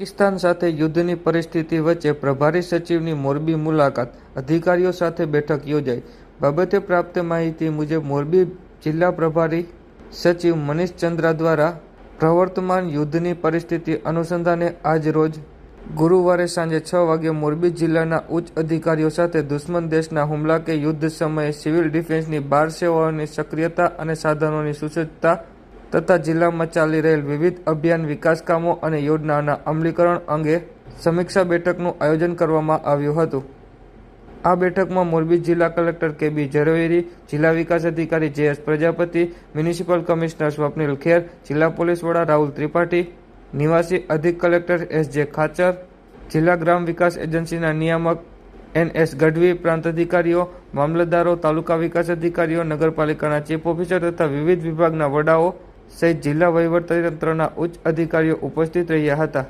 પાકિસ્તાન સાથે યુદ્ધની પરિસ્થિતિ વચ્ચે પ્રભારી સચિવની મોરબી મુલાકાત, અધિકારીઓ સાથે બેઠક યોજાઈ. બાબતે પ્રાપ્ત માહિતી મુજબ મોરબી જિલ્લા પ્રભારી સચિવ મનીષ ચંદ્રા દ્વારા પ્રવર્તમાન યુદ્ધની પરિસ્થિતિ અનુસંધાને આજ રોજ ગુરુવારે સાંજે છ વાગે મોરબી જિલ્લાના ઉચ્ચ અધિકારીઓ સાથે દુશ્મન દેશના હુમલા કે યુદ્ધ સમયે સિવિલ ડિફેન્સની બાર સેવાઓની સક્રિયતા અને સાધનોની સુસજ્જતા તથા જિલ્લામાં ચાલી રહેલ વિવિધ અભિયાન વિકાસ કામો અને યોજનાના અમલીકરણ અંગે સમીક્ષા બેઠકનું આયોજન કરવામાં આવ્યું હતું. આ બેઠકમાં મોરબી જિલ્લા કલેક્ટર કે બી ઝરવેરી જિલ્લા વિકાસ અધિકારી J S Prajapati, municipal commissioner Swapnil Kher, જિલ્લા પોલીસ વડા રાહુલ ત્રિપાઠી, નિવાસી અધિક કલેક્ટર એસ જે ખાચર, જિલ્લા ગ્રામ વિકાસ એજન્સીના નિયામક એન એસ ગઢવી, પ્રાંત અધિકારીઓ, મામલતદારો, તાલુકા વિકાસ અધિકારીઓ, નગરપાલિકાના ચીફ ઓફિસર તથા વિવિધ વિભાગના વડાઓ સહિત જિલ્લા વહીવટીતંત્રના ઉચ્ચ અધિકારીઓ ઉપસ્થિત રહ્યા હતા.